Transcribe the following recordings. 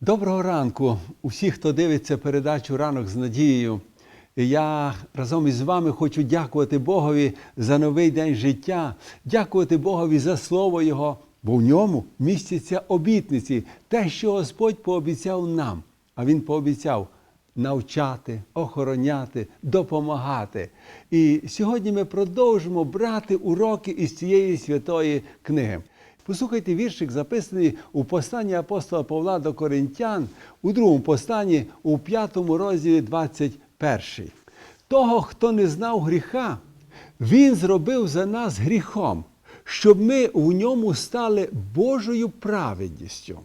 Доброго ранку усі, хто дивиться передачу Ранок з надією. Я разом із вами хочу дякувати Богові за новий день життя, дякувати Богові за слово Його, бо в ньому містяться обітниці, те, що Господь пообіцяв нам. А Він пообіцяв навчати, охороняти, допомагати. І сьогодні ми продовжимо брати уроки із цієї святої книги. Послухайте віршик, записаний у посланні апостола Павла до Коринтян, у другому посланні, у п'ятому розділі 21. Того, хто не знав гріха, Він зробив за нас гріхом, щоб ми в ньому стали Божою праведністю.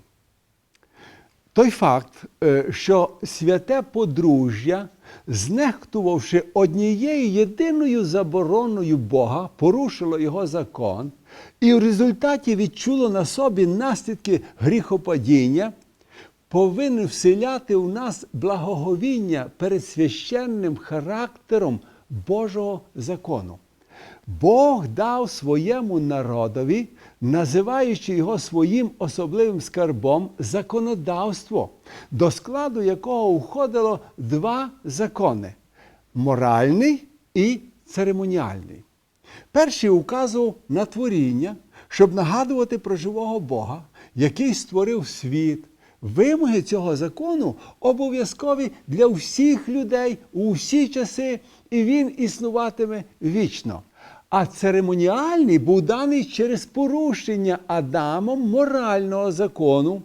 Той факт, е, що святе подружжя, знехтувавши однією єдиною забороною Бога, порушило його закон, і в результаті відчуло на собі наслідки гріхопадіння, повинен вселяти у нас благоговіння перед священним характером Божого закону. Бог дав своєму народові, називаючи його своїм особливим скарбом, законодавство, до складу якого входило два закони моральний і церемоніальний. Перший указував на творіння, щоб нагадувати про живого Бога, який створив світ. Вимоги цього закону обов'язкові для всіх людей у всі часи, і він існуватиме вічно. А церемоніальний був даний через порушення Адамом морального закону.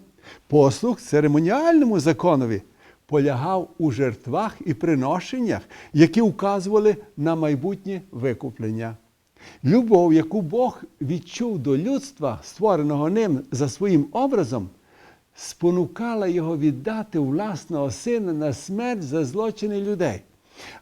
Послух церемоніальному законові полягав у жертвах і приношеннях, які вказували на майбутнє викуплення. Любов, яку Бог відчув до людства, створеного ним за своїм образом, спонукала його віддати власного сина на смерть за злочини людей.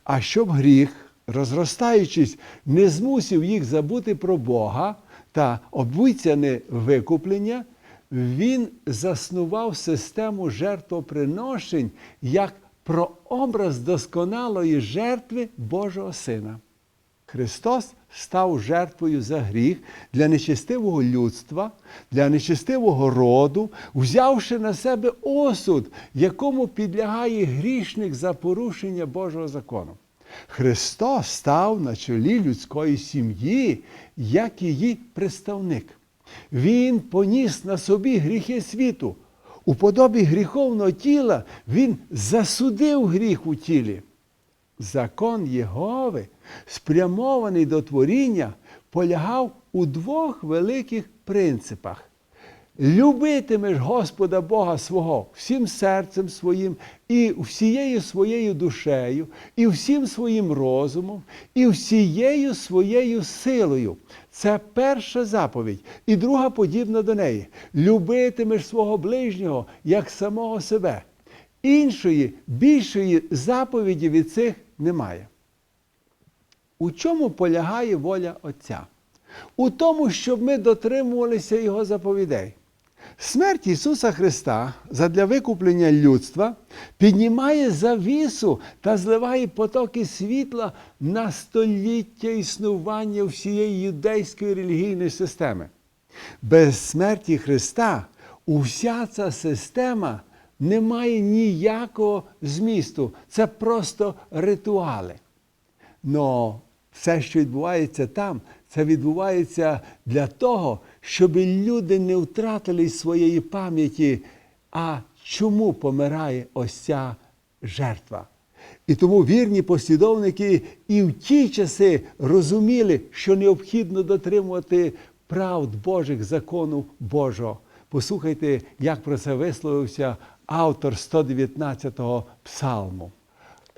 А щоб гріх, розростаючись, не змусив їх забути про Бога та обіцяне викуплення, він заснував систему жертвоприношень як прообраз досконалої жертви Божого Сина. Христос став жертвою за гріх для нечестивого людства, для нечестивого роду, взявши на себе осуд, якому підлягає грішник за порушення Божого закону. Христос став на чолі людської сім'ї, як її представник. Він поніс на собі гріхи світу. У подобі гріховного тіла Він засудив гріх у тілі. Закон Єгови, спрямований до творіння, полягав у двох великих принципах. Любитимеш Господа Бога свого всім серцем своїм, і всією своєю душею, і всім своїм розумом, і всією своєю силою. Це перша заповідь, і друга подібна до неї. Любитимеш свого ближнього як самого себе. Іншої, більшої заповіді від цих немає. У чому полягає воля Отця? У тому, щоб ми дотримувалися Його заповідей. Смерть Ісуса Христа задля викуплення людства піднімає завісу та зливає потоки світла на століття існування всієї юдейської релігійної системи. Без смерті Христа уся ця система не має ніякого змісту. Це просто ритуали. Но все, що відбувається там, це відбувається для того, щоб люди не втратили своєї пам'яті, а чому помирає ось ця жертва. І тому вірні послідовники і в ті часи розуміли, що необхідно дотримувати правд Божих закону Божого. Послухайте, як про це висловився автор 119-го псалму.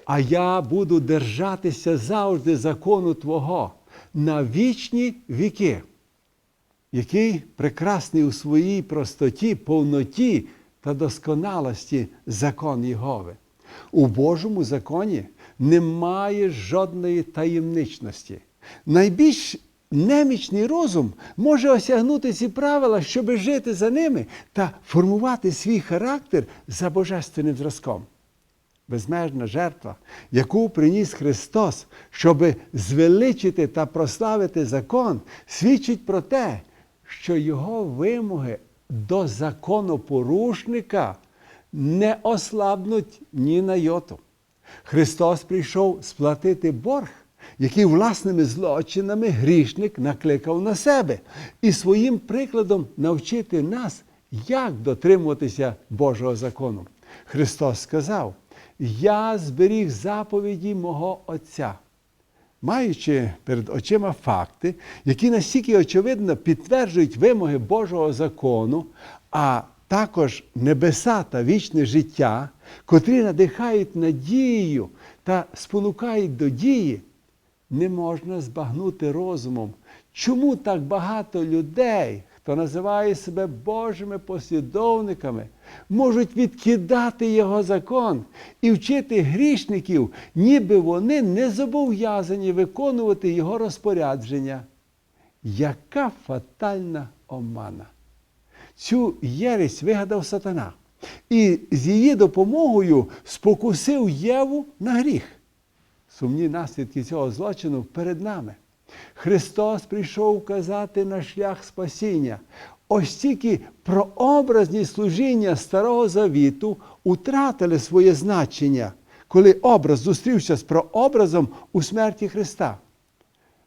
А я буду держатися завжди закону Твого на вічні віки, який прекрасний у своїй простоті, повноті та досконалості закон Єгови. У Божому законі немає жодної таємничності. Найбільш немічний розум може осягнути ці правила, щоб жити за ними та формувати свій характер за божественним зразком безмежна жертва, яку приніс Христос, щоб звеличити та прославити закон, свідчить про те, що його вимоги до законопорушника не ослабнуть ні на йоту. Христос прийшов сплатити борг, який власними злочинами грішник накликав на себе, і своїм прикладом навчити нас, як дотримуватися Божого закону. Христос сказав: Я зберіг заповіді мого Отця маючи перед очима факти, які настільки очевидно підтверджують вимоги Божого закону, а також небеса та вічне життя, котрі надихають надію та спонукають до дії, не можна збагнути розумом, чому так багато людей, хто називає себе Божими послідовниками, можуть відкидати його закон і вчити грішників, ніби вони не зобов'язані виконувати його розпорядження. Яка фатальна омана! Цю єресь вигадав сатана і з її допомогою спокусив Єву на гріх. Сумні наслідки цього злочину перед нами. Христос прийшов вказати на шлях спасіння. Ось тільки прообразні служіння Старого Завіту утратили своє значення, коли образ зустрівся з прообразом у смерті Христа.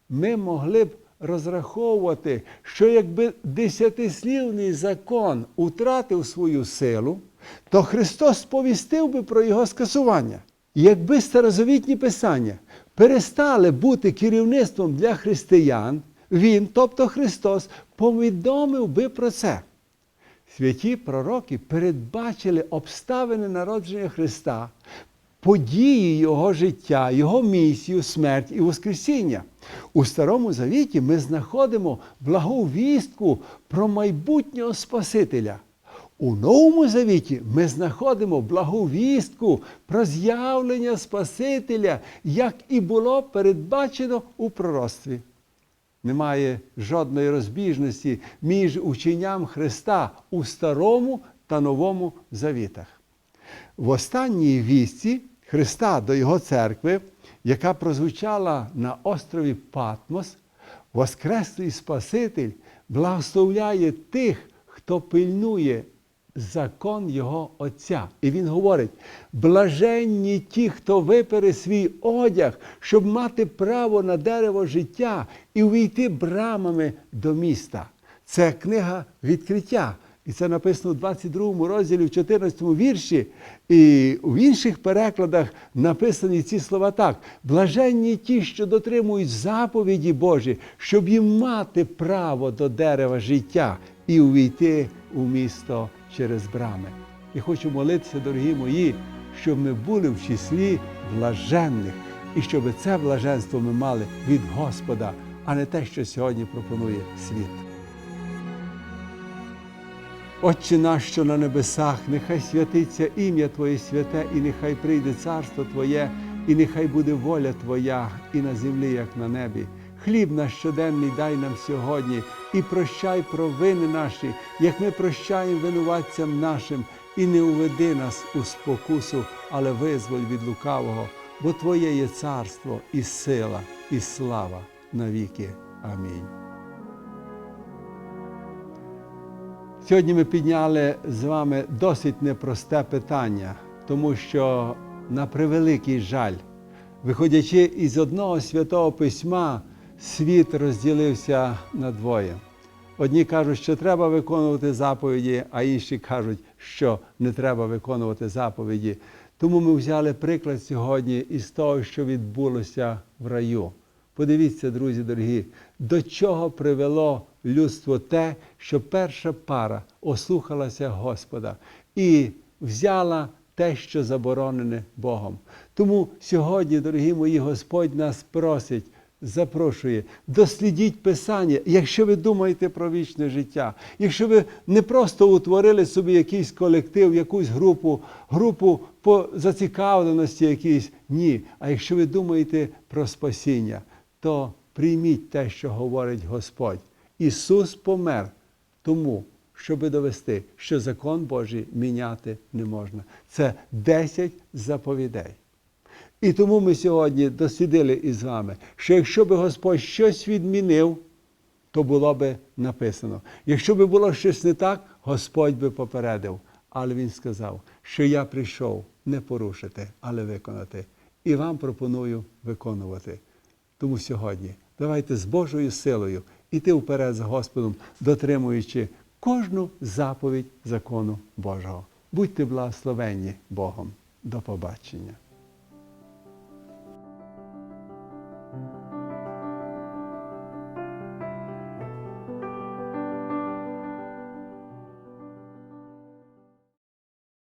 Ми могли б розраховувати, що якби десятислівний закон утратив свою силу, то Христос сповістив би про його скасування. Якби старозавітні писання перестали бути керівництвом для християн, Він, тобто Христос, повідомив би про це. Святі пророки передбачили обставини народження Христа, події Його життя, Його місію, смерть і Воскресіння. У Старому Завіті ми знаходимо благовістку про майбутнього Спасителя. У Новому Завіті ми знаходимо благовістку про з'явлення Спасителя, як і було передбачено у пророцтві. Немає жодної розбіжності між ученням Христа у Старому та Новому Завітах. В останній вісті Христа до Його церкви, яка прозвучала на острові Патмос, Воскреслий Спаситель благословляє тих, хто пильнує закон Його Отця. І Він говорить: блаженні ті, хто випере свій одяг, щоб мати право на дерево життя і увійти брамами до міста. Це книга відкриття. І це написано у 22 розділі, в 14 вірші. І в інших перекладах написані ці слова так: блаженні ті, що дотримують заповіді Божі, щоб їм мати право до дерева життя і увійти у місто через брами. І хочу молитися, дорогі мої, щоб ми були в числі блаженних, і щоб це блаженство ми мали від Господа, а не те, що сьогодні пропонує світ. Отче наш, що на небесах, нехай святиться ім'я Твоє святе, і нехай прийде царство Твоє, і нехай буде воля Твоя і на землі, як на небі. Хліб наш щоденний дай нам сьогодні і прощай провини наші, як ми прощаємо винуватцям нашим, і не уведи нас у спокусу, але визволь від лукавого, бо Твоє є царство, і сила, і слава навіки. Амінь. Сьогодні ми підняли з вами досить непросте питання, тому що на превеликий жаль, виходячи із одного святого письма, світ розділився на двоє. Одні кажуть, що треба виконувати заповіді, а інші кажуть, що не треба виконувати заповіді. Тому ми взяли приклад сьогодні із того, що відбулося в раю. Подивіться, друзі дорогі, до чого привело людство те, що перша пара ослухалася Господа і взяла те, що заборонене Богом. Тому сьогодні, дорогі мої, Господь нас просить. Запрошує, дослідіть Писання, якщо ви думаєте про вічне життя, якщо ви не просто утворили собі якийсь колектив, якусь групу, групу по зацікавленості якійсь, ні. А якщо ви думаєте про спасіння, то прийміть те, що говорить Господь. Ісус помер тому, щоб довести, що закон Божий міняти не можна. Це 10 заповідей. І тому ми сьогодні дослідили із вами, що якщо би Господь щось відмінив, то було би написано. Якщо би було щось не так, Господь би попередив. Але Він сказав, що я прийшов не порушити, але виконати. І вам пропоную виконувати. Тому сьогодні давайте з Божою силою іти вперед з Господом, дотримуючи кожну заповідь закону Божого. Будьте благословенні Богом. До побачення.